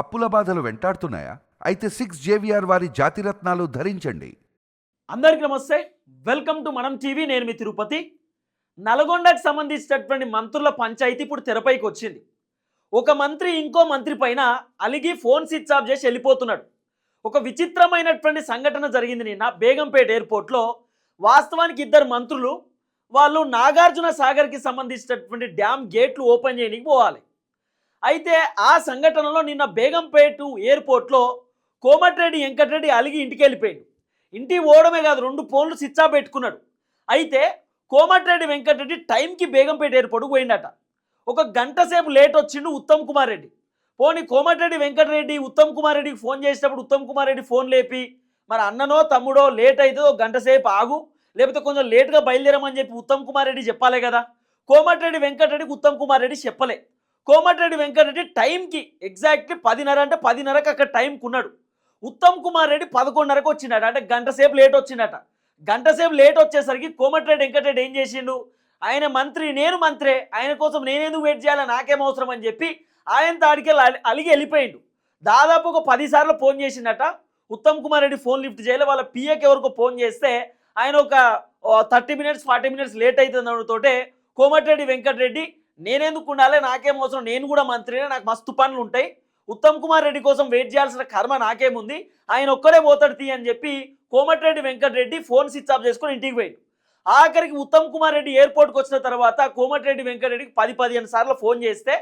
అప్పుల బాధలు వెంటాడుతున్నాయా? అయితే సిక్స్ జేవిఆర్ వారి జాతిరత్నాలు ధరించండి. అందరికీ నమస్తే. Welcome to Manam TV. నేను మీ తిరుపతి. నల్గొండకు సంబంధించినటువంటి మంత్రుల పంచాయతీ ఇప్పుడు తెరపైకి వచ్చింది. ఒక మంత్రి ఇంకో మంత్రి పైన అలిగి ఫోన్ స్విచ్ ఆఫ్ చేసి వెళ్ళిపోతున్నాడు. ఒక విచిత్రమైనటువంటి సంఘటన జరిగింది నిన్న బేగంపేట ఎయిర్పోర్ట్లో. వాస్తవానికి ఇద్దరు మంత్రులు వాళ్ళు నాగార్జున సాగర్కి సంబంధించినటువంటి డ్యామ్ గేట్లు ఓపెన్ చేయడానికి పోవాలి. అయితే ఆ సంఘటనలో నిన్న బేగంపేట ఎయిర్పోర్ట్లో కోమటిరెడ్డి వెంకటరెడ్డి అలిగి ఇంటికి వెళ్ళిపోయాడు ఇంటికి పోవడమే కాదు రెండు ఫోన్లు స్విచ్ ఆఫ్ పెట్టుకున్నాడు. అయితే కోమటిరెడ్డి వెంకటరెడ్డి టైంకి బేగంపేట ఎయిర్పోర్ట్కి పోయిండట. ఒక గంట సేపు లేట్ వచ్చిండు ఉత్తమ్ కుమార్ రెడ్డి. పోనీ కోమటిరెడ్డి వెంకటరెడ్డి ఉత్తమ్ కుమార్ రెడ్డికి ఫోన్ చేసేటప్పుడు ఉత్తమ్ కుమార్ రెడ్డి ఫోన్ లేపి మరి అన్ననో తమ్ముడో లేట్ అయితే ఒక గంట సేపు ఆగు లేకపోతే కొంచెం లేట్గా బయలుదేరమని చెప్పి ఉత్తమ్ కుమార్ రెడ్డి చెప్పాలి కదా? కోమటిరెడ్డి వెంకటరెడ్డికి ఉత్తమ్ కుమార్ రెడ్డి చెప్పలే. కోమటిరెడ్డి వెంకటరెడ్డి టైంకి ఎగ్జాక్ట్లీ పదిన్నర అంటే పదిన్నరకు అక్కడ టైంకి ఉన్నాడు. ఉత్తమ్ కుమార్ రెడ్డి పదకొండున్నరకు వచ్చిండట. అంటే గంట సేపు లేట్ వచ్చిండట. గంట సేపు లేట్ వచ్చేసరికి కోమటిరెడ్డి వెంకటరెడ్డి ఏం చేసిండు? ఆయన మంత్రి నేను మంత్రే. ఆయన కోసం నేనేందుకు వెయిట్ చేయాలి? నాకేం అవసరం అని చెప్పి ఆయన తాడికి అలిగి వెళ్ళిపోయిండు. దాదాపు ఒక పదిసార్లు ఫోన్ చేసిండట. ఉత్తమ్ కుమార్ రెడ్డి ఫోన్ లిఫ్ట్ చేయలే. వాళ్ళ పిఏకి ఎవరికో ఫోన్ చేస్తే ఆయన ఒక thirty minutes forty minutes late అవుతుంది తోటే కోమటిరెడ్డి వెంకటరెడ్డి నేనెందుకు ఉండాలి? నాకేం అవసరం? నేను కూడా మంత్రినే. నాకు మస్తు పనులు ఉంటాయి. ఉత్తమ్ కుమార్ రెడ్డి కోసం వెయిట్ చేయాల్సిన కర్మ నాకేముంది? ఆయన ఒక్కడే పోతాడు తీ అని చెప్పి Komatireddy Venkatreddy phone switch off చేసుకొని ఇంటికి పోయాడు. ఆఖరికి ఉత్తమ్ కుమార్ రెడ్డి ఎయిర్పోర్ట్కి వచ్చిన తర్వాత కోమటిరెడ్డి వెంకటరెడ్డికి పది పదిహేను సార్లు ఫోన్ చేస్తే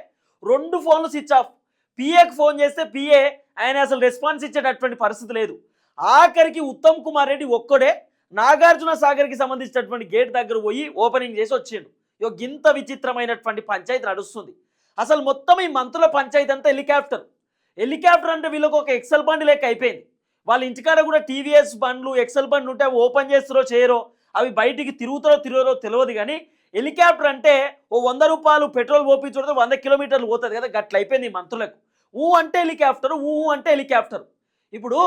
రెండు ఫోన్లు స్విచ్ ఆఫ్. పిఏకి ఫోన్ చేస్తే పిఏ. ఆయన అసలు రెస్పాన్స్ ఇచ్చేటటువంటి పరిస్థితి లేదు. ఆఖరికి ఉత్తమ్ కుమార్ రెడ్డి ఒక్కడే నాగార్జున సాగర్కి సంబంధించినటువంటి గేట్ దగ్గర పోయి ఓపెనింగ్ చేసి వచ్చిండు. ఇక గింత విచిత్రమైనటువంటి పంచాయతీ నడుస్తుంది. అసలు మొత్తం ఈ మంత్రుల పంచాయతీ అంతా హెలికాప్టర్. హెలికాప్టర్ అంటే వీళ్ళకి ఒక ఎక్సెల్ బండి లెక్క అయిపోయింది. వాళ్ళ ఇంటికాడ కూడా టీవీఎస్ బండ్లు ఎక్సెల్ బండ్లు ఉంటే అవి ఓపెన్ చేస్తారో చేయరో అవి బయటికి తిరుగుతారో తిరగరో తెలియదు కానీ హెలికాప్టర్ అంటే ఓ వంద రూపాయలు పెట్రోల్ పోపించడం వంద కిలోమీటర్లు పోతుంది కదా గట్ల అయిపోయింది ఈ మంత్రులకు. ఊ అంటే హెలికాప్టర్ ఊ అంటే హెలికాప్టర్. ఇప్పుడు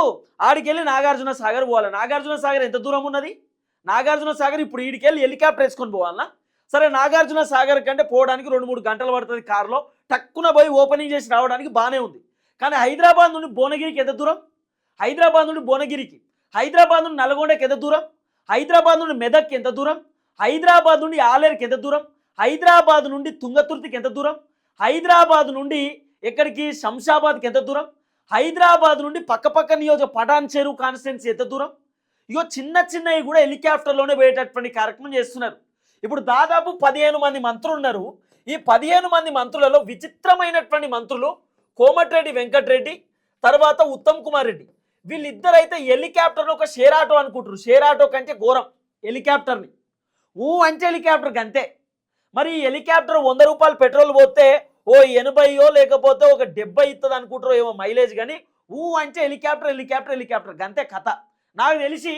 ఆడికెళ్ళి నాగార్జున సాగర్ పోవాలి? నాగార్జున సాగర్ ఎంత దూరం ఉన్నది? నాగార్జున సాగర్ ఇప్పుడు ఈడికెళ్ళి హెలికాప్టర్ వేసుకొని పోవాలనా సరే నాగార్జున సాగర్ కంటే పోవడానికి రెండు మూడు గంటలు పడుతుంది కారులో. టక్కున పోయి ఓపెనింగ్ చేసి రావడానికి బాగానే ఉంది. కానీ హైదరాబాద్ నుండి భువనగిరికి ఎంత దూరం? హైదరాబాద్ నుండి భువనగిరికి. హైదరాబాద్ నుండి నల్గొండకి ఎంత దూరం? హైదరాబాద్ నుండి మెదక్కి ఎంత దూరం? హైదరాబాద్ నుండి ఆలేరుకి ఎంత దూరం? హైదరాబాద్ నుండి తుంగతుర్తికి ఎంత దూరం? హైదరాబాద్ నుండి ఎక్కడికి? శంషాబాద్కి ఎంత దూరం? హైదరాబాద్ నుండి పక్కపక్క నియోజక పటాన్ చెరువు కాన్స్టిట్యున్సీ ఎంత దూరం? ఇగో చిన్న చిన్నవి కూడా హెలికాప్టర్లోనే పోయేటటువంటి కార్యక్రమం చేస్తున్నారు. ఇప్పుడు దాదాపు పదిహేను మంది మంత్రులు ఉన్నారు ఈ పదిహేను మంది మంత్రులలో విచిత్రమైనటువంటి మంత్రులు కోమటిరెడ్డి వెంకటరెడ్డి తర్వాత ఉత్తమ్ కుమార్ రెడ్డి. వీళ్ళిద్దరైతే హెలికాప్టర్ని ఒక షేర్ ఆటో అనుకుంటారు షేర్ ఆటో కంటే ఘోరం హెలికాప్టర్ని. ఊ అంటే హెలికాప్టర్కి అంతే మరి ఈ హెలికాప్టర్ వంద రూపాయలు పెట్రోల్ పోతే ఓ ఎనభైయో లేకపోతే ఒక డెబ్బై ఇస్తుంది అనుకుంటారో ఏమో మైలేజ్ కానీ ఊ అంటే హెలికాప్టర్ హెలికాప్టర్ హెలికాప్టర్ అంతే కథ. నాకు తెలిసి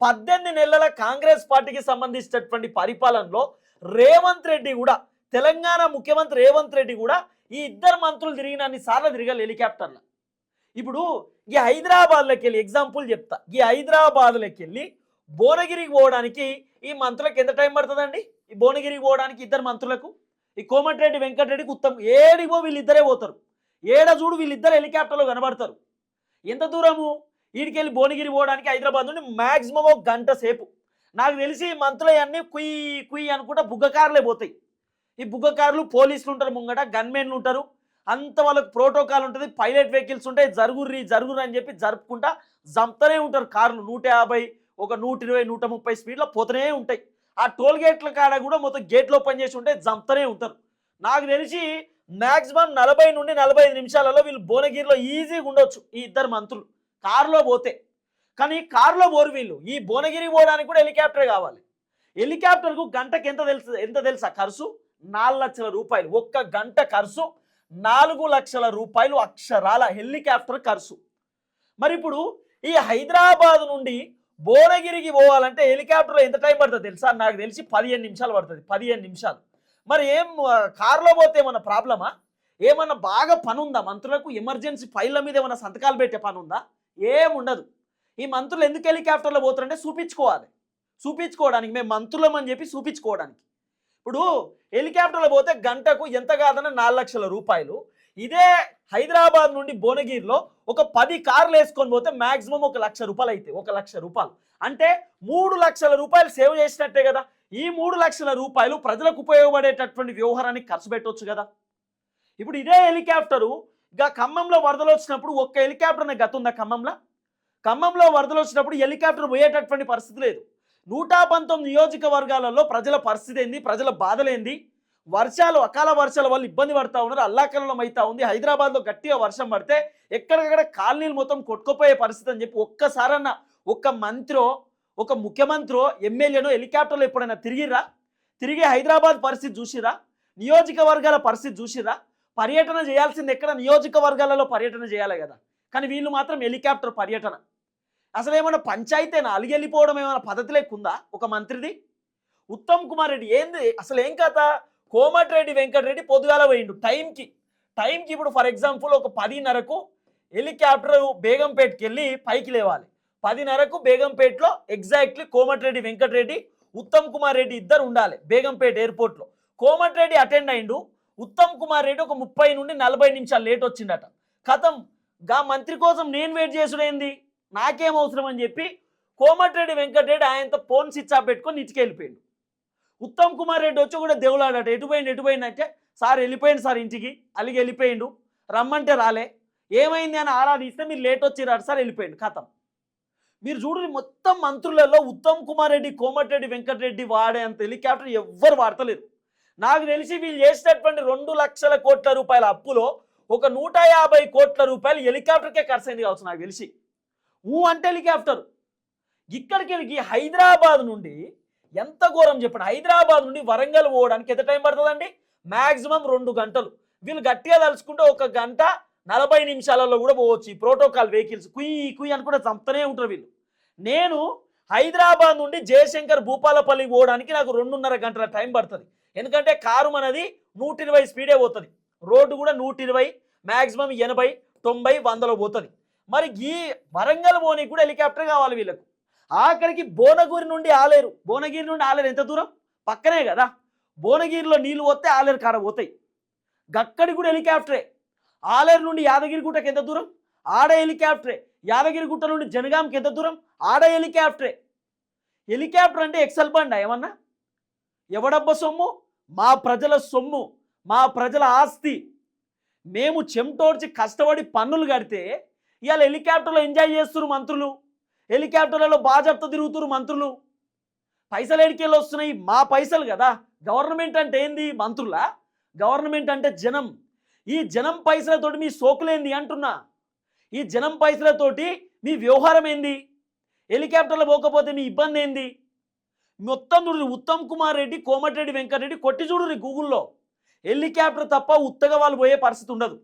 పద్దెనిమిది నెలల కాంగ్రెస్ పార్టీకి సంబంధించినటువంటి పరిపాలనలో రేవంత్ రెడ్డి కూడా తెలంగాణ ముఖ్యమంత్రి రేవంత్ రెడ్డి కూడా ఈ ఇద్దరు మంత్రులు తిరిగినన్ని సార్లు తిరగాలి హెలికాప్టర్లో. ఇప్పుడు ఈ హైదరాబాద్లోకి వెళ్ళి ఎగ్జాంపుల్ చెప్తా. ఈ హైదరాబాద్లోకి వెళ్ళి భువనగిరికి పోవడానికి ఈ మంత్రులకు ఎంత టైం పడుతుందండి? ఈ భువనగిరికి పోవడానికి ఇద్దరు మంత్రులకు? ఈ కోమటిరెడ్డి వెంకటరెడ్డికి ఉత్తమ్ ఏడిగో వీళ్ళిద్దరే పోతారు. ఏడ చూడు వీళ్ళిద్దరు హెలికాప్టర్లో కనబడతారు. ఎంత దూరము? వీడికెళ్ళి భువనగిరి పోవడానికి హైదరాబాద్ నుండి మ్యాక్సిమం ఒక గంట సేపు. నాకు తెలిసి మంత్రులు అన్నీ కుయ్ కుయ్ అనుకుంటా బుగ్గకారులే పోతాయి. ఈ బుగ్గకారులు పోలీసులు ఉంటారు ముంగట గన్మెన్లు ఉంటారు. అంత వాళ్ళకి ప్రోటోకాల్ ఉంటుంది పైలట్ వెహికల్స్ ఉంటాయి జరుగుర్రి జరుగుర్రి అని చెప్పి జరుపుకుంటా జంపుతూనే ఉంటారు కార్లు. నూట యాభై ఒక నూట ఇరవై నూట ముప్పై స్పీడ్లో పోతూనే ఉంటాయి. ఆ టోల్ గేట్ల కాడ కూడా మొత్తం గేట్లో ఓపెన్ చేసి ఉంటే జంపుతూనే ఉంటారు. నాకు తెలిసి మ్యాక్సిమం నలభై నుండి నలభై ఐదు నిమిషాలలో వీళ్ళు భువనగిరిలో ఈజీగా ఉండొచ్చు ఈ ఇద్దరు మంత్రులు. కారులో పోతే. కానీ కారులో పోరు వీళ్ళు. ఈ భువనగిరి పోవడానికి కూడా హెలికాప్టర్ కావాలి. హెలికాప్టర్కు గంటకి ఎంత తెలుసు ఎంత తెలుసా ఖర్చు? నాలుగు లక్షల రూపాయలు. ఒక్క గంట ఖర్చు నాలుగు లక్షల రూపాయలు అక్షరాల హెలికాప్టర్ ఖర్చు. మరి ఇప్పుడు ఈ హైదరాబాద్ నుండి భువనగిరికి పోవాలంటే హెలికాప్టర్లో ఎంత టైం పడుతుంది తెలుసా? నాకు తెలిసి పదిహేను నిమిషాలు పడుతుంది. పదిహేను నిమిషాలు. మరి ఏం కారులో పోతే ఏమన్నా ప్రాబ్లమా? ఏమన్నా బాగా పని ఉందా? మంత్రులకు ఎమర్జెన్సీ ఫైళ్ళ మీద ఏమైనా సంతకాలు పెట్టే పని ఉందా? ఏముండదు. ఈ మంత్రులు ఎందుకు హెలికాప్టర్లో పోతారంటే చూపించుకోవాలి. చూపించుకోవడానికి మేము మంత్రులం అని చెప్పి చూపించుకోవడానికి. ఇప్పుడు హెలికాప్టర్లో పోతే గంటకు ఎంత కాదన్నా నాలుగు లక్షల రూపాయలు. ఇదే హైదరాబాద్ నుండి భువనగిరిలో ఒక పది కార్లు వేసుకొని పోతే మ్యాక్సిమం ఒక లక్ష రూపాయలు అయితే ఒక లక్ష రూపాయలు. అంటే మూడు లక్షల రూపాయలు సేవ్ చేసినట్టే కదా. ఈ మూడు లక్షల రూపాయలు ప్రజలకు ఉపయోగపడేటటువంటి వ్యవహారానికి ఖర్చు పెట్టవచ్చు కదా. ఇప్పుడు ఇదే హెలికాప్టరు ఇక ఖమ్మంలో వరదలు వచ్చినప్పుడు ఒక్క హెలికాప్టర్ అనే గత ఉందా ఖమ్మంలో? ఖమ్మంలో వరదలు వచ్చినప్పుడు హెలికాప్టర్ పోయేటటువంటి పరిస్థితి లేదు. నూట పంతొమ్మిది నియోజకవర్గాలలో ప్రజల పరిస్థితి ఏంది? ప్రజల బాధలేంది వర్షాలు అకాల వర్షాల వల్ల ఇబ్బంది పడతా ఉన్నారు. అల్లాకల్లం అవుతా ఉంది. హైదరాబాద్లో గట్టిగా వర్షం పడితే ఎక్కడికక్కడ కాలనీలు మొత్తం కొట్టుకుపోయే పరిస్థితి అని చెప్పి ఒక్కసారన్నా ఒక్క మంత్రో ఒక ముఖ్యమంత్రో ఎమ్మెల్యేనో హెలికాప్టర్లో ఎప్పుడైనా తిరిగిరా తిరిగి హైదరాబాద్ పరిస్థితి చూసిరా నియోజకవర్గాల పరిస్థితి చూసిరా పర్యటన చేయాల్సింది ఎక్కడ? నియోజకవర్గాలలో పర్యటన చేయాలి కదా. కానీ వీళ్ళు మాత్రం హెలికాప్టర్ పర్యటన. అసలు ఏమైనా పంచాయతీనా? అలిగి వెళ్ళిపోవడం ఏమైనా పద్ధతి లేకుందా? ఒక మంత్రిది? ఉత్తమ్ కుమార్ రెడ్డి ఏంది? అసలు ఏం కథ? కోమటిరెడ్డి వెంకటరెడ్డి పొద్దుగాల పోయిండు టైంకి. టైంకి ఇప్పుడు ఫర్ ఎగ్జాంపుల్ ఒక పదిన్నరకు హెలికాప్టర్ బేగంపేట్కి వెళ్ళి పైకి లేవాలి. పదిన్నరకు బేగంపేట్లో ఎగ్జాక్ట్లీ కోమటిరెడ్డి వెంకటరెడ్డి ఉత్తమ్ కుమార్ రెడ్డి ఇద్దరు ఉండాలి బేగంపేట ఎయిర్పోర్ట్లో. కోమటిరెడ్డి అటెండ్ అయిండు. ఉత్తమ్ కుమార్ రెడ్డి ఒక ముప్పై నుండి నలభై నిమిషాలు లేట్ వచ్చిండట. కథం గా మంత్రి కోసం నేను వెయిట్ చేసుడేంది నాకేం అవసరం అని చెప్పి కోమటిరెడ్డి వెంకటరెడ్డి ఆయనతో ఫోన్ స్విచ్ ఆఫ్ పెట్టుకొని ఇంటికి వెళ్ళిపోయాడు ఉత్తమ్ కుమార్ రెడ్డి వచ్చి కూడా దేవులాడట ఎటు పోయిండు అంటే సార్ వెళ్ళిపోయిండు సార్ ఇంటికి అలిగి వెళ్ళిపోయిండు రమ్మంటే రాలే. ఏమైంది? అని ఆరాధిస్తే మీరు లేట్ వచ్చిరాడు సార్ వెళ్ళిపోయిండు కథం. మీరు చూడండి మొత్తం మంత్రులలో ఉత్తమ్ కుమార్ రెడ్డి కోమటిరెడ్డి వెంకటరెడ్డి వాడే అంత హెలికాప్టర్ ఎవ్వరు వాడతలేరు. నాకు తెలిసి వీళ్ళు చేసినటువంటి రెండు లక్షల కోట్ల రూపాయల అప్పులో ఒక నూట యాభై కోట్ల రూపాయలు హెలికాప్టర్కే ఖర్చు అయింది కావచ్చు నాకు తెలిసి. ఊ అంటే హెలికాప్టర్. ఇక్కడికి వెళ్ళి హైదరాబాద్ నుండి ఎంత ఘోరం చెప్పండి. హైదరాబాద్ నుండి వరంగల్ పోవడానికి ఎంత టైం పడుతుందండి? మ్యాక్సిమం రెండు గంటలు. వీళ్ళు గట్టిగా తలుచుకుంటే ఒక గంట నలభై నిమిషాలలో కూడా పోవచ్చు ఈ ప్రోటోకాల్ వెహికల్స్. కుయ్యి కుయ్యి అనుకుంటే చంపుతూనే ఉంటారు వీళ్ళు. నేను హైదరాబాద్ నుండి జయశంకర్ భూపాలపల్లికి పోవడానికి నాకు రెండున్నర గంటల టైం పడుతుంది. ఎందుకంటే కారు మనది నూట ఇరవై స్పీడే పోతుంది. రోడ్డు కూడా నూట ఇరవై మ్యాక్సిమం ఎనభై తొంభై వందలో పోతుంది. మరి ఈ వరంగల్ పోనీకి కూడా హెలికాప్టర్ కావాలి వీళ్ళకు. ఆఖరికి భువనగిరి నుండి ఆలేరు. భువనగిరి నుండి ఆలేరు ఎంత దూరం? పక్కనే కదా. భువనగిరిలో నీళ్ళు పోతే ఆలేరు కాడ పోతాయి. గక్కడి కూడా హెలికాప్టరే. ఆలేరు నుండి యాదగిరి గుట్టకి ఎంత దూరం? ఆడ హెలికాప్టరే. యాదగిరి గుట్ట నుండి జనగాంకి ఎంత దూరం? ఆడ హెలికాప్టరే. హెలికాప్టర్ అంటే ఎక్సల్ బండా ఏమన్నా? ఎవడబ్బ సొమ్ము? మా ప్రజల సొమ్ము మా ప్రజల ఆస్తి. మేము చెమటోడ్చి కష్టపడి పన్నులు కడితే ఇవాళ హెలికాప్టర్లో ఎంజాయ్ చేస్తున్నారు మంత్రులు. హెలికాప్టర్లలో బాజప్త తిరుగుతున్నారు మంత్రులు. పైసలు ఎడికెళ్ళి వస్తున్నాయి మా పైసలు కదా. గవర్నమెంట్ అంటే ఏంది మంత్రులా? గవర్నమెంట్ అంటే జనం. ఈ జనం పైసలతోటి మీ సోకులేంది అంటున్నా? ఈ జనం పైసలతోటి మీ వ్యవహారం ఏంది? హెలికాప్టర్లో పోకపోతే మీ ఇబ్బంది ఏంది? మొత్తం చూడు ఉత్తమ్ కుమార్ రెడ్డి కోమటిరెడ్డి వెంకటరెడ్డి కొట్టి చూడు గూగుల్లో. హెలికాప్టర్ తప్ప ఉత్తగా వాళ్ళు పోయే పరిస్థితి ఉండదు.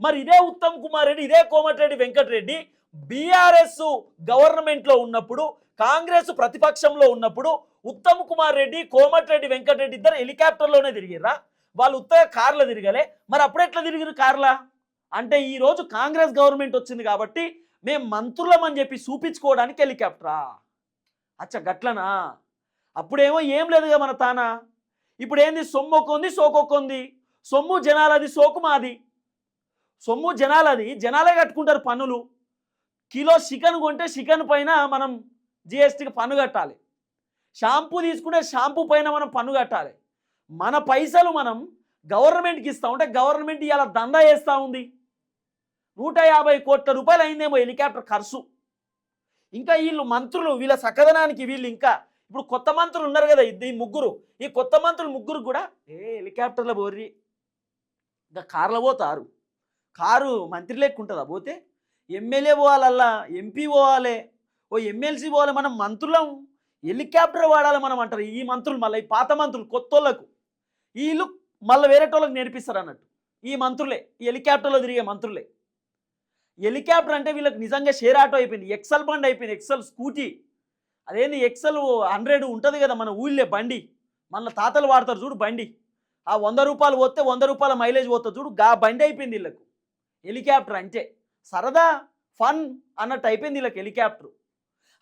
మరి ఇదే ఉత్తమ్ కుమార్ రెడ్డి ఇదే కోమటిరెడ్డి వెంకటరెడ్డి బీఆర్ఎస్ గవర్నమెంట్లో ఉన్నప్పుడు కాంగ్రెస్ ప్రతిపక్షంలో ఉన్నప్పుడు ఉత్తమ్ కుమార్ రెడ్డి కోమటిరెడ్డి వెంకటరెడ్డి ఇద్దరు హెలికాప్టర్లోనే తిరిగిర్రా. వాళ్ళు ఉత్తగా కార్లో తిరగలే. మరి అప్పుడు ఎట్లా తిరిగిరు కార్లా? అంటే ఈరోజు కాంగ్రెస్ గవర్నమెంట్ వచ్చింది కాబట్టి మేము మంత్రులం అని చెప్పి చూపించుకోవడానికి హెలికాప్టరా? అచ్చ గట్లనా? అప్పుడేమో ఏం లేదుగా మన తానా. ఇప్పుడు ఏంది సొమ్ము ఒక్కొంది ఉంది ఉంది సొమ్ము జనాలది సోకు మాది. సొమ్ము జనాలది జనాలే కట్టుకుంటారు పన్నులు. కిలో చికెన్ కొంటే చికెన్ పైన మనం జిఎస్టీకి పన్ను కట్టాలి. షాంపూ తీసుకుంటే షాంపూ పైన మనం పన్ను కట్టాలి. మన పైసలు మనం గవర్నమెంట్కి ఇస్తాం అంటే గవర్నమెంట్ ఇలా దందా వేస్తూ ఉంది. నూట యాభై కోట్ల రూపాయలు అయిందేమో హెలికాప్టర్ ఖర్చు. ఇంకా వీళ్ళు మంత్రులు వీళ్ళ సకదనానికి వీళ్ళు ఇంకా ఇప్పుడు కొత్త మంత్రులు ఉన్నారు కదా ఈ ముగ్గురు. ఈ కొత్త మంత్రులు ముగ్గురు కూడా ఏ హెలికాప్టర్లో పోర్రి. ఇంకా కార్లో పోతారు. కారు మంత్రి లెక్క పోతే ఎమ్మెల్యే పోవాలల్లా ఎంపీ పోవాలి. ఓ ఎమ్మెల్సీ పోవాలి మనం మంత్రులం. హెలికాప్టర్ వాడాలి మనం అంటారు ఈ మంత్రులు మళ్ళీ ఈ పాత మంత్రులు కొత్త వాళ్ళకు వీళ్ళు మళ్ళీ వేరేటోళ్ళకి నేర్పిస్తారు అన్నట్టు. ఈ మంత్రులే ఈ హెలికాప్టర్లో తిరిగే మంత్రులే. హెలికాప్టర్ అంటే వీళ్ళకి నిజంగా షేర్ ఆటో అయిపోయింది. ఎక్సెల్ బండ్ అయిపోయింది. XL scooty. అదేంది ఎక్సెల్ హండ్రెడ్ ఉంటుంది కదా మన ఊళ్ళే బండి. మన తాతలు వాడతారు చూడు బండి. ఆ వంద రూపాయలు పోతే వంద రూపాయల మైలేజ్ పోతుంది చూడు గా బండి అయిపోయింది వీళ్ళకు హెలికాప్టర్ అంటే సరదా ఫన్ అన్నట్టు అయిపోయింది వీళ్ళకి హెలికాప్టర్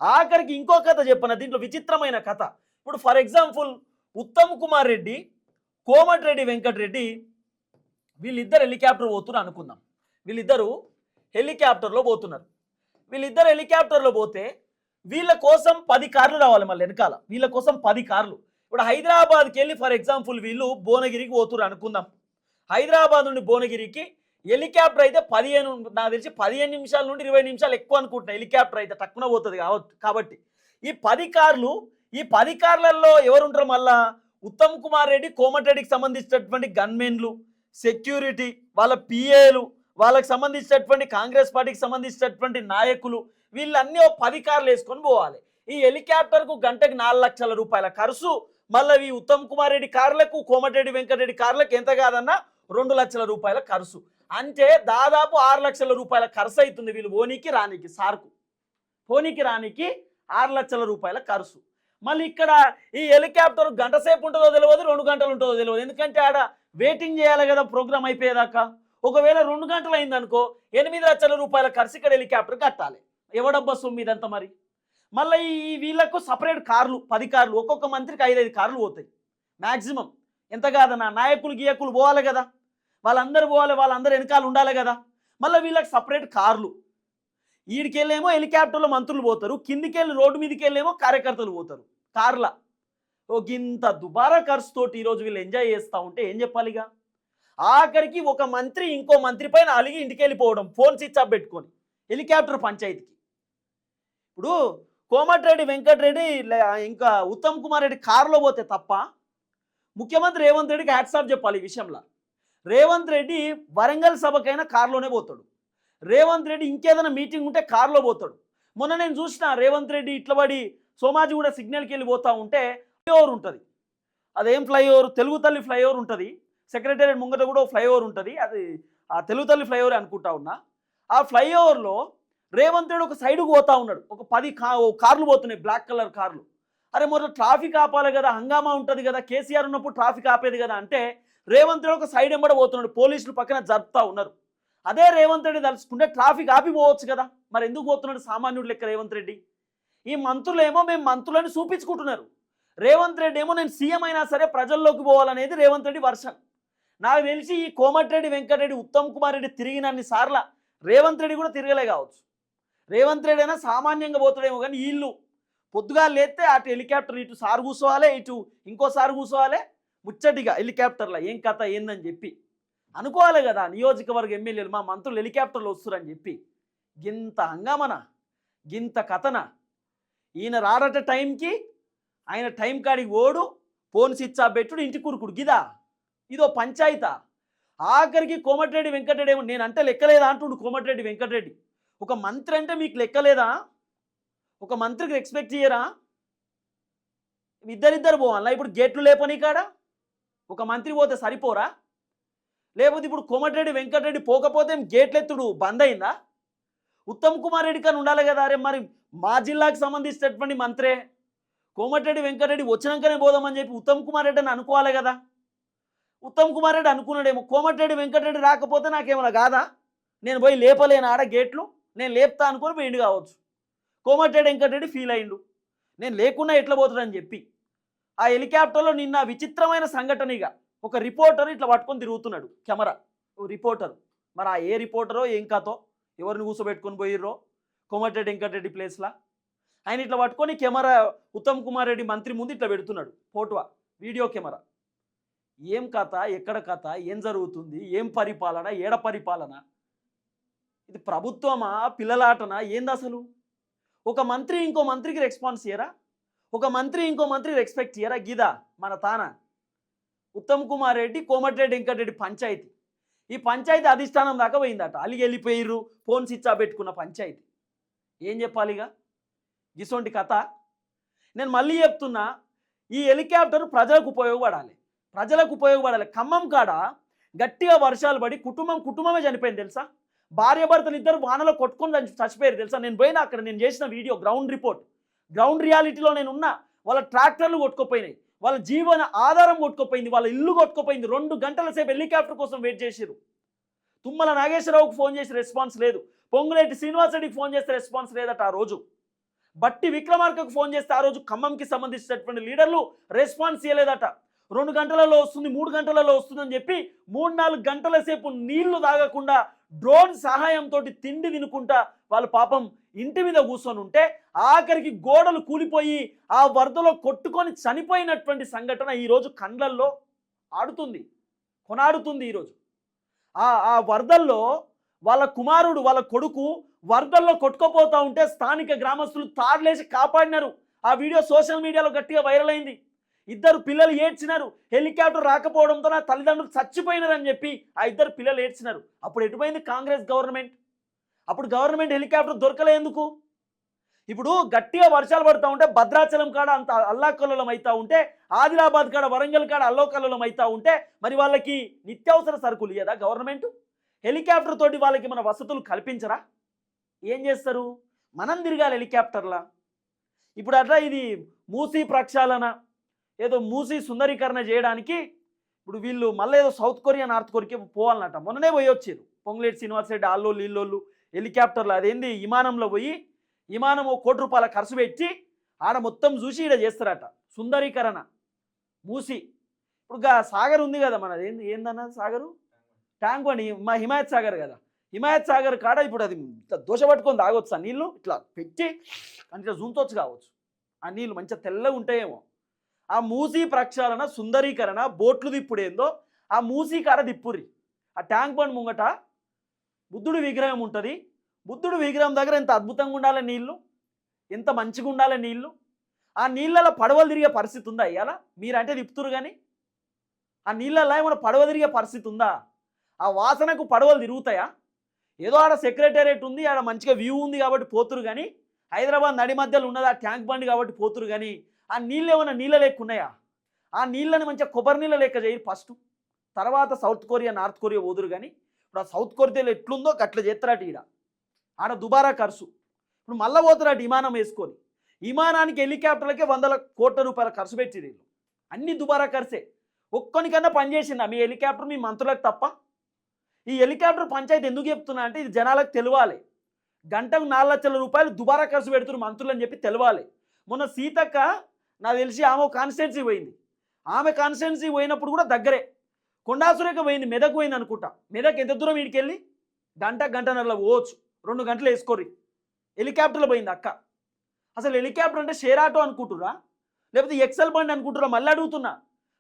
ఆఖరికి ఇంకో కథ చెప్పన? దీంట్లో విచిత్రమైన కథ. ఇప్పుడు ఫర్ ఎగ్జాంపుల్ ఉత్తమ్ కుమార్ రెడ్డి కోమటిరెడ్డి వెంకటరెడ్డి వీళ్ళిద్దరు హెలికాప్టర్ పోతున్నారు అనుకుందాం. వీళ్ళిద్దరు హెలికాప్టర్లో పోతున్నారు. వీళ్ళిద్దరు హెలికాప్టర్లో పోతే వీళ్ళ కోసం పది కార్లు రావాలి మళ్ళీ వెనకాల. వీళ్ళ కోసం పది కార్లు. ఇప్పుడు హైదరాబాద్కి వెళ్ళి ఫర్ ఎగ్జాంపుల్ వీళ్ళు భువనగిరికి పోతురు అనుకుందాం. హైదరాబాద్ నుండి భువనగిరికి హెలికాప్టర్ అయితే పదిహేను నాకు తెలిసి పదిహేను నిమిషాల నుండి ఇరవై నిమిషాలు ఎక్కువ అనుకుంటున్నా. హెలికాప్టర్ అయితే తక్కువ పోతుంది కావచ్చు కాబట్టి. ఈ పది కార్లు ఈ పది కార్లలో ఎవరుంటారు మళ్ళా? ఉత్తమ్ కుమార్ రెడ్డి కోమటిరెడ్డికి సంబంధించినటువంటి గన్మెన్లు సెక్యూరిటీ వాళ్ళ పిఏలు వాళ్ళకి సంబంధించినటువంటి కాంగ్రెస్ పార్టీకి సంబంధించినటువంటి నాయకులు వీళ్ళన్నీ ఓ పది కార్లు వేసుకొని పోవాలి. ఈ హెలికాప్టర్కు గంటకు నాలుగు లక్షల రూపాయల ఖర్చు మళ్ళీ ఈ ఉత్తమ్ కుమార్ రెడ్డి కార్లకు కోమటిరెడ్డి వెంకటరెడ్డి కార్లకు ఎంత కాదన్నా రెండు లక్షల రూపాయల ఖర్చు. అంటే దాదాపు ఆరు లక్షల రూపాయల ఖర్చు అవుతుంది వీళ్ళు ఓనికి రానికి సార్కు. పోనీకి రానికి ఆరు లక్షల రూపాయల ఖర్చు. మళ్ళీ ఇక్కడ ఈ హెలికాప్టర్ గంట సేపు ఉంటుందో తెలియదు రెండు గంటలు ఉంటుందో తెలియదు ఎందుకంటే ఆడ వెయిటింగ్ చేయాలి కదా ప్రోగ్రామ్ అయిపోయేదాకా. ఒకవేళ రెండు గంటలు అయిందనుకో ఎనిమిది లక్షల రూపాయల ఖర్చు ఇక్కడ హెలికాప్టర్ కట్టాలి. ఎవడబ్బా సొమ్ము ఇదంతా మరి? మళ్ళీ ఈ వీళ్ళకు సపరేట్ కార్లు పది కార్లు ఒక్కొక్క మంత్రికి ఐదైదు కార్లు పోతాయి. మ్యాక్సిమం ఎంత కాదన్నా? నాయకులు గీయకులు పోవాలి కదా. వాళ్ళందరూ పోవాలి వాళ్ళందరూ వెనకాల ఉండాలి కదా. మళ్ళీ వీళ్ళకి సపరేట్ కార్లు. వీడికెళ్ళేమో హెలికాప్టర్లో మంత్రులు పోతారు కిందికెళ్ళి రోడ్డు మీదకి వెళ్ళేమో కార్యకర్తలు పోతారు. కార్ల. ఓ గింత దుబారా ఖర్చుతోటి ఈరోజు వీళ్ళు ఎంజాయ్ చేస్తూ ఉంటే ఏం చెప్పాలిగా ఆఖరికి ఒక మంత్రి ఇంకో మంత్రి పైన అలిగి ఇంటికి వెళ్ళిపోవడం ఫోన్ స్విచ్ ఆఫ్ పెట్టుకొని హెలికాప్టర్ పంచాయతీకి. ఇప్పుడు కోమటిరెడ్డి వెంకటరెడ్డి ఇంకా ఉత్తమ్ కుమార్ రెడ్డి కారులో పోతే తప్ప ముఖ్యమంత్రి రేవంత్ రెడ్డికి హ్యాట్సాప్ చెప్పాలి ఈ విషయంలో. రేవంత్ రెడ్డి వరంగల్ సభకైనా కారులోనే పోతాడు. రేవంత్ రెడ్డి ఇంకేదైనా మీటింగ్ ఉంటే కారులో పోతాడు. మొన్న నేను చూసిన రేవంత్ రెడ్డి ఇట్ల పడి సోమాజి కూడా సిగ్నల్కి వెళ్ళి పోతా ఉంటే ఫ్లైఓవర్ ఉంటుంది. అదేం ఫ్లైఓవర్? తెలుగు తల్లి ఫ్లైఓవర్ ఉంటుంది. సెక్రటేరియట్ ముంగట కూడా ఫ్లైఓవర్ ఉంటుంది. అది ఆ తెలుగు తల్లి ఫ్లైఓవర్ అనుకుంటా ఉన్నా. ఆ ఫ్లైఓవర్లో రేవంత్ రెడ్డి ఒక సైడ్కి పోతా ఉన్నాడు. ఒక పది కా కార్లు పోతున్నాయి బ్లాక్ కలర్ కార్లు. అరే మొదట ట్రాఫిక్ ఆపాలి కదా హంగామా ఉంటుంది కదా కేసీఆర్ ఉన్నప్పుడు ట్రాఫిక్ ఆపేది కదా అంటే రేవంత్ రెడ్డి ఒక సైడ్ ఎంబడ పోతున్నాడు పోలీసులు పక్కన జరుపుతా ఉన్నారు. అదే రేవంత్ రెడ్డి తలుచుకుంటే ట్రాఫిక్ ఆపిపోవచ్చు కదా. మరి ఎందుకు పోతున్నాడు సామాన్యుడు లెక్క రేవంత్ రెడ్డి? ఈ మంత్రులు ఏమో మేము మంత్రులని చూపించుకుంటున్నారు. రేవంత్ రెడ్డి ఏమో నేను సీఎం అయినా సరే ప్రజల్లోకి పోవాలనేది రేవంత్ రెడ్డి వర్షన్. నాకు తెలిసి ఈ కోమటిరెడ్డి వెంకటరెడ్డి ఉత్తమ్ కుమార్ రెడ్డి తిరిగినన్ని సార్ల రేవంత్ రెడ్డి కూడా తిరగలే కావచ్చు. రేవంత్ రెడ్డి అయినా సామాన్యంగా పోతాడేమో కానీ వీళ్ళు పొద్దుగా లేస్తే అటు హెలికాప్టర్ ఇటు సారు కూర్చోవాలి ఇటు ఇంకో సారు కూర్చోవాలి ముచ్చటిగా హెలికాప్టర్లో ఏం కథ ఏందని చెప్పి. అనుకోవాలి కదా నియోజకవర్గ ఎమ్మెల్యేలు మా మంత్రులు హెలికాప్టర్లు వస్తారని చెప్పి. గింత హంగామన? గింత కథన? ఈయన రాడట టైంకి ఆయన టైం కాడికి ఓడు ఫోన్ స్విచ్ ఆఫ్ పెట్టుడు ఇంటి కురుకుడు. గిదా? ఇదో పంచాయతా. ఆఖరికి కోమటిరెడ్డి వెంకటరెడ్డి ఏమో నేను అంటే లెక్కలేదా అంటుండు కోమటిరెడ్డి వెంకటరెడ్డి. ఒక మంత్రి అంటే మీకు లెక్కలేదా ఒక మంత్రికి ఎక్స్పెక్ట్ చేయరా? ఇద్దరిద్దరు పోవాలా? ఇప్పుడు గేట్లు లేపని కాడ? ఒక మంత్రి పోతే సరిపోరా? లేకపోతే ఇప్పుడు కోమటిరెడ్డి వెంకటరెడ్డి పోకపోతే గేట్లు ఎత్తుడు బంద్ అయిందా? ఉత్తమ్ కుమార్ రెడ్డి కానీ ఉండాలి కదా? అరే మరి మా జిల్లాకు సంబంధించినటువంటి మంత్రే. కోమటిరెడ్డి వెంకటరెడ్డి వచ్చినాకనే పోదామని చెప్పి ఉత్తమ్ కుమార్ రెడ్డి అని అనుకోవాలి కదా? ఉత్తమ్ కుమార్ రెడ్డి అనుకున్నాడేమో కోమటిరెడ్డి వెంకటరెడ్డి రాకపోతే నాకేమైనా కాదా? నేను పోయి లేపలేను ఆడ గేట్లు? నేను లేపుతా అనుకొని పోయిండు కావచ్చు. కోమటిరెడ్డి వెంకటరెడ్డి ఫీల్ అయిండు. నేను లేకుండా ఎట్లా పోతాడని చెప్పి. ఆ హెలికాప్టర్లో నిన్న విచిత్రమైన సంఘటన ఇక ఒక రిపోర్టర్ ఇట్లా పట్టుకొని తిరుగుతున్నాడు. కెమెరా. ఓ రిపోర్టర్. మరి ఆ ఏ రిపోర్టరో ఏం కథో ఎవరిని కూర్చోబెట్టుకొని పోయిర్రో? కోమటిరెడ్డి వెంకటరెడ్డి ప్లేస్లా ఆయన ఇట్లా పట్టుకొని కెమెరా ఉత్తమ్ కుమార్ రెడ్డి మంత్రి ముందు ఇట్లా పెడుతున్నాడు. ఫోటో. Video camera. ఏం కథ? ఎక్కడ కథ? ఏం జరుగుతుంది? ఏం పరిపాలన? ఏడ పరిపాలన? ఇది ప్రభుత్వమా? పిల్లలాటనా? ఏంది అసలు? ఒక మంత్రి ఇంకో మంత్రికి రెస్పాన్స్ చేయరా? ఒక మంత్రి ఇంకో మంత్రి రెస్పెక్ట్ చేయరా? గీదా మన తాన? ఉత్తమ్ కుమార్ రెడ్డి కోమటిరెడ్డి వెంకటరెడ్డి పంచాయతీ. ఈ పంచాయతీ అధిష్టానం దాకా పోయిందట. అలిగి వెళ్ళిపోయిర్రు ఫోన్ స్విచ్ పెట్టుకున్న పంచాయతీ. ఏం చెప్పాలిగా? గిసొంటి కథ? నేను మళ్ళీ చెప్తున్నా ఈ హెలికాప్టర్ ప్రజలకు ఉపయోగపడాలి. ప్రజలకు ఉపయోగపడాలి. ఖమ్మం కాడ గట్టిగా వర్షాలు పడి కుటుంబం కుటుంబమే చనిపోయింది తెలుసా? భార్యాభర్తలు ఇద్దరు వానలో కొట్టుకొని చచ్చిపోయారు తెలుసా? నేను పోయినా అక్కడ నేను చేసిన వీడియో గ్రౌండ్ రిపోర్ట్ గ్రౌండ్ రియాలిటీలో నేను ఉన్నా వాళ్ళ ట్రాక్టర్లు కొట్టుకుపోయినాయి. వాళ్ళ జీవన ఆధారం కొట్టుకుపోయింది వాళ్ళ ఇల్లు కొట్టుకుపోయింది. రెండు గంటల సేపు హెలికాప్టర్ కోసం వెయిట్ చేసిరు తుమ్మల నాగేశ్వరరావుకు ఫోన్ చేసి రెస్పాన్స్ లేదు. పొంగులేటి శ్రీనివాస్ రెడ్డికి ఫోన్ చేస్తే రెస్పాన్స్ లేదట ఆ రోజు. బట్టి విక్రమార్కకు ఫోన్ చేస్తే ఆ రోజు ఖమ్మంకి సంబంధించినటువంటి లీడర్లు రెస్పాన్స్ చేయలేదట రెండు గంటలలో వస్తుంది మూడు గంటలలో వస్తుందని చెప్పి మూడు నాలుగు గంటల సేపు నీళ్ళు తాగకుండా డ్రోన్ సహాయంతో తిండి తినుకుంటా వాళ్ళు పాపం ఇంటి మీద కూర్చొని ఉంటే ఆఖరికి గోడలు కూలిపోయి ఆ వరదలో కొట్టుకొని చనిపోయినటువంటి సంఘటన ఈరోజు కండ్లల్లో ఆడుతుంది కొనాడుతుంది ఈరోజు ఆ ఆ వరదల్లో వాళ్ళ కుమారుడు వాళ్ళ కొడుకు వరదల్లో కొట్టుకోపోతా ఉంటే స్థానిక గ్రామస్తులు తాడులేసి కాపాడినారు. ఆ వీడియో సోషల్ మీడియాలో గట్టిగా వైరల్ అయింది. ఇద్దరు పిల్లలు ఏడ్చినారు. హెలికాప్టర్ రాకపోవడంతో నా తల్లిదండ్రులు చచ్చిపోయినారని చెప్పి ఆ ఇద్దరు పిల్లలు ఏడ్చినారు. అప్పుడు ఎటుపోయింది కాంగ్రెస్ గవర్నమెంట్? అప్పుడు గవర్నమెంట్ హెలికాప్టర్ దొరకలే ఎందుకు? ఇప్పుడు గట్టిగా వర్షాలు పడుతూ ఉంటే భద్రాచలం కాడ అంత అల్లాకల్లోలం అవుతూ ఉంటే ఆదిలాబాద్ కాడ వరంగల్ కాడ అల్లోకల్లోలం అవుతూ ఉంటే మరి వాళ్ళకి నిత్యావసర సరుకులు ఇయ్యదా గవర్నమెంట్? హెలికాప్టర్ తోటి వాళ్ళకి మన వసతులు కల్పించరా? ఏం చేస్తారు? మనం తిరగాలి హెలికాప్టర్లా. ఇప్పుడు అట్లా ఇది మూసీ ప్రక్షాళన ఏదో మూసి సుందరీకరణ చేయడానికి ఇప్పుడు వీళ్ళు మళ్ళీ ఏదో సౌత్ కొరియా నార్త్ కొరియా పోవాలన్నట. మొన్ననే పోయి వచ్చారు. పొంగులేటి శ్రీనివాస్ రెడ్డి ఆల్లోళ్ళు ఇల్లోళ్ళు హెలికాప్టర్లు అదేంది విమానంలో పోయి విమానం ఓ కోటి రూపాయల ఖర్చు పెట్టి ఆడ మొత్తం చూసి ఇక్కడ చేస్తారట. సుందరీకరణ మూసి. ఇప్పుడు సాగర్ ఉంది కదా మనది. ఏంది ఏందన్న సాగరు? ట్యాంక్ అని మా హిమాయత్ సాగర్ కదా. హిమాయత్ సాగర్ కాడ ఇప్పుడు అది ఇట్లా దోశ పట్టుకొని తాగొచ్చు ఆ నీళ్ళు ఇట్లా పెట్టి అంటే జూంతొచ్చు కావచ్చు. ఆ నీళ్ళు మంచిగా తెల్లగా ఉంటాయేమో. ఆ మూసీ ప్రక్షాళన సుందరీకరణ బోట్లు దిప్పుడేందో ఆ మూసీ కాడ దిప్పుర్రి ఆ ట్యాంక్ బండ్ ముంగట బుద్ధుడు విగ్రహం ఉంటుంది. బుద్ధుడు విగ్రహం దగ్గర ఎంత అద్భుతంగా ఉండాలి నీళ్ళు ఎంత మంచిగా ఉండాలి నీళ్ళు ఆ నీళ్ళలో పడవలు తిరిగే పరిస్థితి ఉందా ఇవాళ మీరంటే తిప్పుతురు కానీ ఆ నీళ్ళల్లో ఏమైనా పడవ తిరిగే పరిస్థితి ఉందా? ఆ వాసనకు పడవలు తిరుగుతాయా? ఏదో ఆడ సెక్రటేరియట్ ఉంది ఆడ మంచిగా వ్యూ ఉంది కాబట్టి పోతురు కానీ హైదరాబాద్ నడి మధ్యలో ఉన్నది ఆ ట్యాంక్ బండ్ కాబట్టి పోతురు కానీ ఆ నీళ్ళు ఏమైనా నీళ్ళ లేకున్నాయా ఉన్నాయా? ఆ నీళ్ళని మంచిగా కొబ్బరి నీళ్ళ లెక్క చేయరు ఫస్ట్ తర్వాత సౌత్ కొరియా నార్త్ కొరియా పోదురు కానీ ఇప్పుడు ఆ సౌత్ కొరియాలో ఎట్లుందో అట్లా చేస్తారట ఈడ. ఆడ దుబారా ఖర్చు. ఇప్పుడు మళ్ళీ పోతారట విమానం వేసుకొని. విమానానికి హెలికాప్టర్లకే వందల కోట్ల రూపాయల ఖర్చు పెట్టి వీళ్ళు. అన్ని దుబారా ఖర్చే. ఒక్కనికన్నా పనిచేసిందా మీ హెలికాప్టర్ మీ మంత్రులకు తప్ప? ఈ హెలికాప్టర్ పంచాయతీ ఎందుకు చెప్తున్నా అంటే ఇది జనాలకు తెలియాలి. గంటకు నాలుగు లక్షల రూపాయలు దుబారా ఖర్చు పెడుతున్నారు మంత్రులు అని చెప్పి తెలియాలి. మొన్న సీతక్క నాకు తెలిసి ఆమె కాన్స్టిట్యున్సీ పోయింది. ఆమె కాన్స్టిట్యున్సీ పోయినప్పుడు కూడా దగ్గరే. కొండాసురేఖ పోయింది మెదక్ పోయింది అనుకుంటా. మెదక్ ఎంత దూరం వీడికి వెళ్ళి గంట గంటన్నరలో పోవచ్చు. రెండు గంటలు వేసుకోర్రి. హెలికాప్టర్లో పోయింది అక్క. అసలు హెలికాప్టర్ అంటే షేర్ ఆటో అనుకుంటురా లేకపోతే ఎక్సెల్ బండి అనుకుంటురా మళ్ళీ అడుగుతున్నా.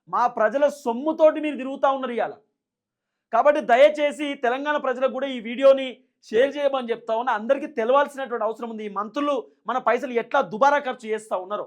మా ప్రజల సొమ్ముతోటి మీరు తిరుగుతూ ఉన్నారు ఇవాళ కాబట్టి దయచేసి తెలంగాణ ప్రజలకు కూడా ఈ వీడియోని షేర్ చేయమని చెప్తా ఉన్నా. అందరికీ తెలవాల్సినటువంటి అవసరం ఉంది. ఈ మంత్రులు మన పైసలు ఎట్లా దుబారా ఖర్చు చేస్తూ ఉన్నారో.